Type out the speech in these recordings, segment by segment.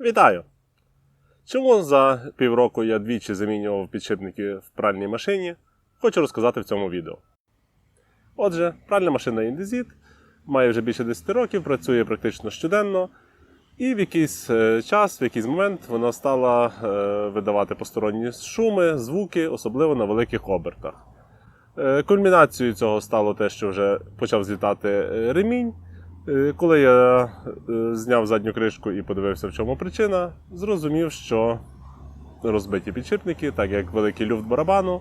Вітаю! Чому за півроку я двічі замінював підшипники в пральній машині, хочу розказати в цьому відео. Отже, пральна машина Indesit має вже більше 10 років, працює практично щоденно, і в якийсь е, час, в якийсь момент вона стала е, видавати посторонні шуми, звуки, особливо на великих обертах. Е, Кульмінацією цього стало те, що вже почав злітати ремінь. Е, Коли я е, зняв задню кришку і подивився, в чому причина, зрозумів, що розбиті підшипники, так як великий люфт барабану.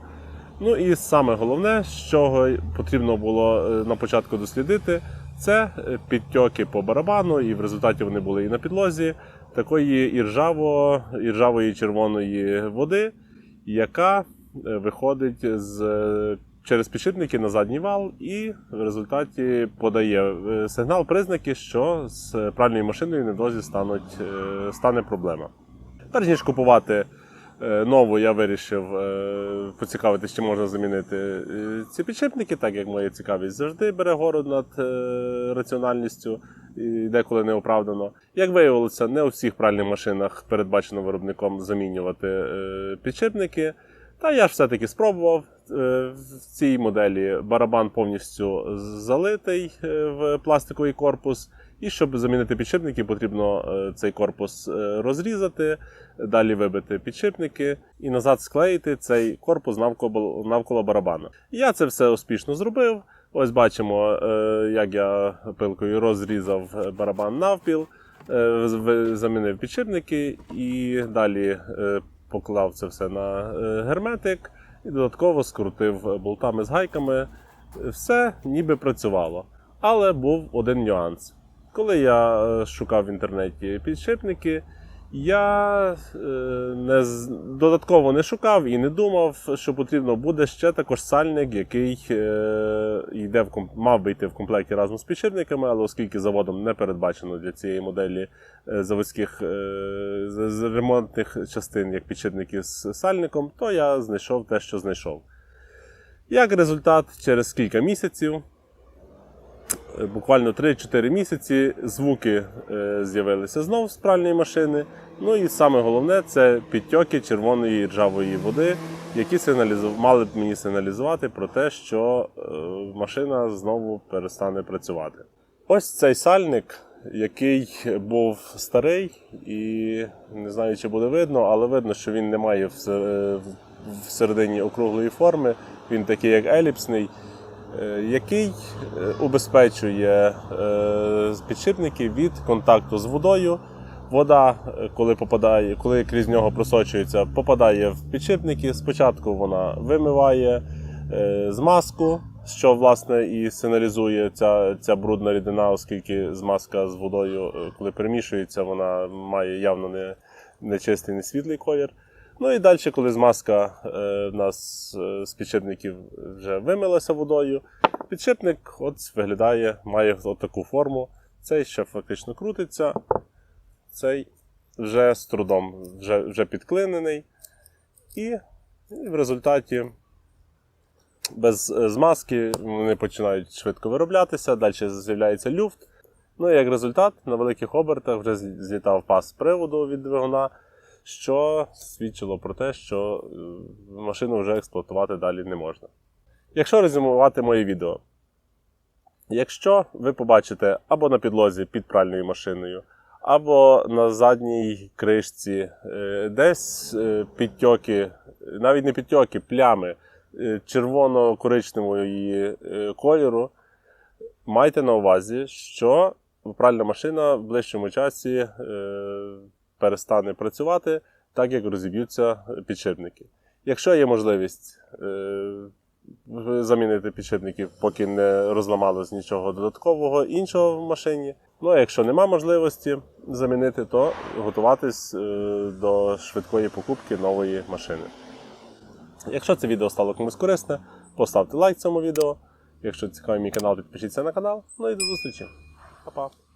Ну і саме головне, чого потрібно було е, на початку дослідити, це підтьоки по барабану, і в результаті вони були і на підлозі такої іржаво, іржавої червоної води, яка виходить з, через підшипники на задній вал, і в результаті подає е, сигнал, признаки, що з пральною машиною невдовзі е, стане проблема. Перш ніж купувати е, нову, я вирішив поцікавитися, чи можна замінити ці підшипники, так як моя цікавість завжди бере гору над раціональністю і деколи неоправдано. Як виявилося, не у всіх пральних машинах передбачено виробником замінювати підшипники. Та я ж все-таки спробував. Е, В цій моделі барабан повністю залитий е, в пластиковий корпус. І щоб замінити підшипники, потрібно е, цей корпус розрізати, далі вибити підшипники і назад склеїти цей корпус навколо, навколо барабана. Я це все успішно зробив. Ось бачимо, як я пилкою розрізав барабан навпіл, замінив підшипники і далі поклав це все на герметик і додатково скрутив болтами з гайками. Все ніби працювало. Але був один нюанс. Коли я е, шукав в інтернеті підшипники, я е, не, додатково не шукав і не думав, що потрібно буде ще також сальник, який е, йде в мав би йти в комплекті разом з підшипниками, але оскільки заводом не передбачено для цієї моделі е, заводських ремонтних частин, як підшипники з сальником, то я знайшов те, що знайшов. Як результат, через кілька місяців буквально 3-4 місяці звуки е, з'явилися знов з пральної машини. Ну і саме головне це підтьоки червоної ржавої води, які сигналізу... мали б мені сигналізувати про те, що е, машина знову перестане працювати. Ось цей сальник, який був старий, і не знаю, чи буде видно, але видно, що він не має е, всередині округлої форми. Він такий, як еліпсний е, який е, убезпечує е, підшипники від контакту з водою. Вода, е, коли попадає, коли крізь нього просочується, попадає в підшипники. Спочатку вона вимиває е, змазку, що власне і сигналізує ця, ця брудна рідина, оскільки змазка з водою, е, коли перемішується, вона має явно не, не чистий, не світлий колір. Ну і далі, коли змазка е, в нас е, з підшипників вже вимилася водою, підшипник от виглядає, має от таку форму. Цей ще фактично крутиться, цей вже з трудом, вже, вже підклинений. І, в результаті без е, змазки вони починають швидко вироблятися, далі з'являється люфт. Ну і як результат, на великих обертах вже злітав пас приводу від двигуна, що свідчило про те, що е, машину вже експлуатувати далі не можна. Якщо резюмувати моє відео, якщо ви побачите або на підлозі під пральною машиною, або на задній кришці е, десь е, підтьоки, навіть не підтьоки, плями червоно-коричневої кольору, майте на увазі, що пральна машина в ближчому часі перестане працювати, так як розіб'ються підшипники. Якщо є можливість е, замінити підшипники, поки не розламалось нічого додаткового іншого в машині. Ну а якщо нема можливості замінити, то готуватись е, до швидкої покупки нової машини. Якщо це відео стало комусь корисне, поставте лайк цьому відео. Якщо цікавий мій канал, підпишіться на канал. Ну і до зустрічі. Па-па.